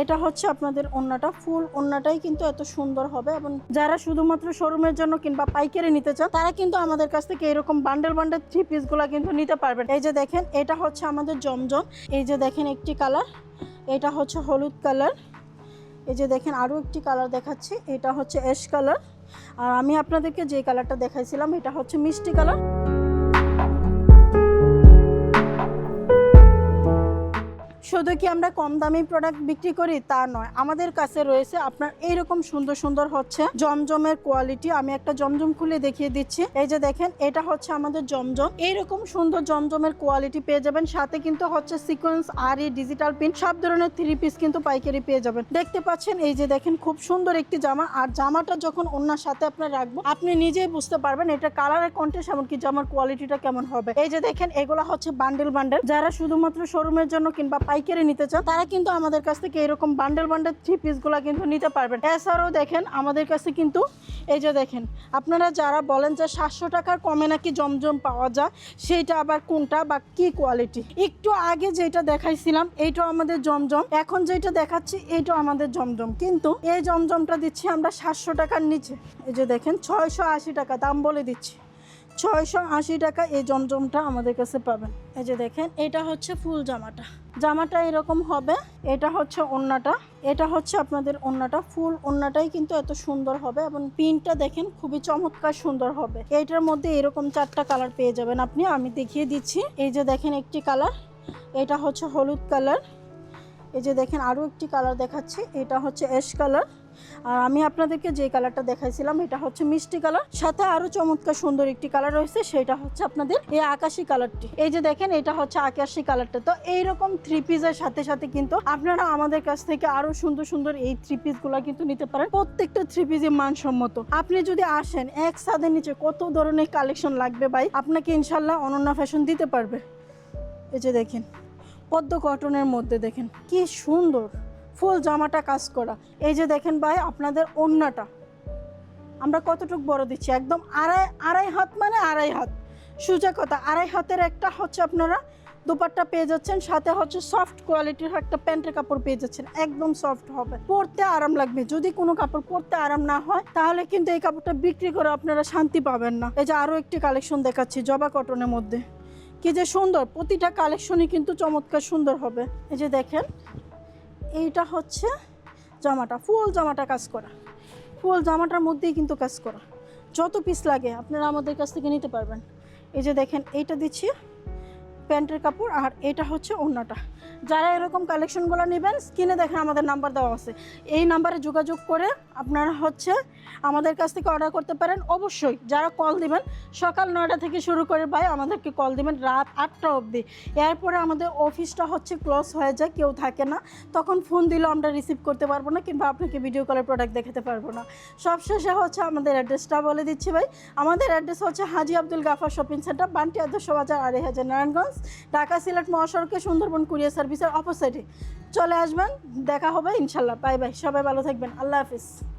এটা হচ্ছে আপনাদের ওন্নাটা, ফুল ওন্নাটাই কিন্তু এত সুন্দর হবে এবং যারা শুধুমাত্র শোরুমের জন্য কিংবা পাইকারি নিতে চান, তারা কিন্তু আমাদের কাছ থেকে এরকম বান্ডেল বান্ডেল থ্রি পিসগুলো কিন্তু নিতে পারবেন। এই যে দেখেন, এটা হচ্ছে আমাদের জমজম, এই যে দেখেন একটি কালার এটা হচ্ছে হলুদ কালার এই যে দেখেন আরও একটি কালার দেখাচ্ছি, এটা হচ্ছে অ্যাশ কালার আর আমি আপনাদেরকে যে কালারটা দেখাইছিলাম, এটা হচ্ছে মিষ্টি কালার শুধু কি আমরা কম দামি প্রোডাক্ট বিক্রি করি? তা নয়। আমাদের কাছে রয়েছে আপনার এইরকম সুন্দর সুন্দর হচ্ছে জমজমের কোয়ালিটি আমি একটা জমজম খুলে দেখিয়ে দিচ্ছি। এই যে দেখেন, এটা হচ্ছে আমাদের জমজম। এইরকম সুন্দর জমজমের কোয়ালিটি পেয়ে যাবেন। সাথে কিন্তু হচ্ছে সিকোয়েন্স আর এই ডিজিটাল পিন সব ধরনের থ্রি পিস কিন্তু পাইকারি পেয়ে যাবেন। দেখতে পাচ্ছেন, এই যে দেখেন, খুব সুন্দর একটি জামা। আর জামাটা যখন অন্যার সাথে আপনার রাখব, আপনি নিজেই বুঝতে পারবেন এটা কালারের কন্টেস্ট এমনকি জামার কোয়ালিটিটা কেমন হবে। এই যে দেখেন, এগুলা হচ্ছে বান্ডেল বান্ডেল যারা শুধুমাত্র শোরুমের জন্য কিংবা পাইকারি নিতে চান, তারা কিন্তু আমাদের কাছ থেকে এরকম বান্ডেল বান্ডেল থ্রি পিসগুলো কিন্তু নিতে পারবেন। এছাড়াও দেখেন, আমাদের কাছে কিন্তু এই যে দেখেন, আপনারা যারা বলেন যে সাতশো টাকার কমে নাকি জমজম পাওয়া যায়, সেইটা আবার কোনটা বা কি কোয়ালিটি একটু আগে যেটা দেখাইছিলাম, এইটাও আমাদের জমজম। এখন যেটা দেখাচ্ছি, এইটাও আমাদের জমজম। কিন্তু এই জমজমটা দিচ্ছি আমরা সাতশো টাকার নিচে। এই যে দেখেন, ছয়শো আশি টাকা দাম বলে দিচ্ছি। ছয়শো আশি টাকা এই জমজমটা আমাদের কাছে পাবেন। এই যে দেখেন, এটা হচ্ছে ফুল জামাটা। জামাটা এরকম হবে, এটা হচ্ছে ওন্নাটা, এটা হচ্ছে আপনাদের ওন্নাটা। ফুল ওন্নাটাই কিন্তু এত সুন্দর হবে এবং পিনটা দেখেন, খুবই চমৎকার সুন্দর হবে। এইটার মধ্যে এরকম চারটা কালার পেয়ে যাবেন আপনি। আমি দেখিয়ে দিচ্ছি। এই যে দেখেন একটি কালার, এটা হচ্ছে হলুদ কালার। এই যে দেখেন আরও একটি কালার দেখাচ্ছি, এটা হচ্ছে অ্যাশ কালার। আর আমি আপনাদেরকে যে কালারটা দেখাইছিলাম, এটা হচ্ছে মিষ্টি কালার। সাথে আরও চমৎকার সুন্দর একটি কালার রয়েছে, সেটা হচ্ছে আপনাদের এই আকাশি কালারটি। এই যে দেখেন, এটা হচ্ছে আকাশি কালারটা। তো এইরকম থ্রি পিসের সাথে সাথে কিন্তু আপনারা আমাদের কাছ থেকে আরও সুন্দর সুন্দর এই থ্রি পিসগুলো কিন্তু নিতে পারেন। প্রত্যেকটা থ্রি পিসই মানসম্মত। আপনি যদি আসেন, এক ছাদের নিচে কত ধরনের কালেকশন লাগবে ভাই? আপনাকে ইনশাল্লাহ অনন্যা ফ্যাশন দিতে পারবে। এই যে দেখেন। পদ্ম কটনের মধ্যে দেখেন, কি সুন্দর, ফুল জামাটা কাজ করা। এই যে দেখেন ভাই, আপনাদের ওন্নাটা। আমরা কতটুকু বড় দিচ্ছি? একদম আড়াই আড়াই হাত মানে আড়াই হাত। সোজা কথা, আড়াই হাতের একটা হচ্ছে আপনারা দুপাট্টা পেয়ে যাচ্ছেন, সাথে হচ্ছে সফট কোয়ালিটির একটা প্যান্টের কাপড় পেয়ে যাচ্ছেন। একদম সফট হবে। পরতে আরাম লাগবে। যদি কোনো কাপড় পরতে আরাম না হয়, তাহলে কিন্তু এই কাপড়টা বিক্রি করে আপনারা শান্তি পাবেন না। এই যে আরও একটি কালেকশন দেখাচ্ছি, জবা কটনের মধ্যে। কি যে সুন্দর, প্রতিটা কালেকশনই কিন্তু চমৎকার সুন্দর হবে। এই যে দেখেন, এইটা হচ্ছে জামাটা, ফুল জামাটা কাজ করা। ফুল জামাটার মধ্যেই কিন্তু কাজ করা। যত পিস লাগে, আপনারা আমাদের কাছ থেকে নিতে পারবেন। এই যে দেখেন, এইটা দিচ্ছি প্যান্টের কাপড়, আর এটা হচ্ছে অন্যটা যারা এরকম কালেকশনগুলো নেবেন, স্ক্রিনে দেখেন আমাদের নাম্বার দেওয়া আছে। এই নাম্বারে যোগাযোগ করে আপনারা হচ্ছে আমাদের কাছ থেকে অর্ডার করতে পারেন। অবশ্যই যারা কল দিবেন, সকাল নয়টা থেকে শুরু করে ভাই আমাদেরকে কল দিবেন রাত আটটা অবধি। এরপরে আমাদের অফিসটা হচ্ছে ক্লোজ হয়ে যায়, কেউ থাকে না। তখন ফোন দিলেও আমরা রিসিভ করতে পারব না, কিংবা আপনাকে ভিডিও কলের প্রোডাক্ট দেখাতে পারব না। সবশেষে হচ্ছে আমাদের অ্যাড্রেসটা বলে দিচ্ছি ভাই। আমাদের অ্যাড্রেস হচ্ছে হাজি আব্দুল গাফার শপিং সেন্টার বান্টি আদর্শ বাজার, আড়াই হাজার নারায়ণগঞ্জ। ঢাকা, সিলেট, মহাসড়কে সুন্দরবন কুরিয়ার সার্ভিসের অপোসাইটে চলে আসবেন, দেখা হবে, ইনশাল্লাহ। বাই বাই, সবাই ভালো থাকবেন। আল্লাহ হাফিজ।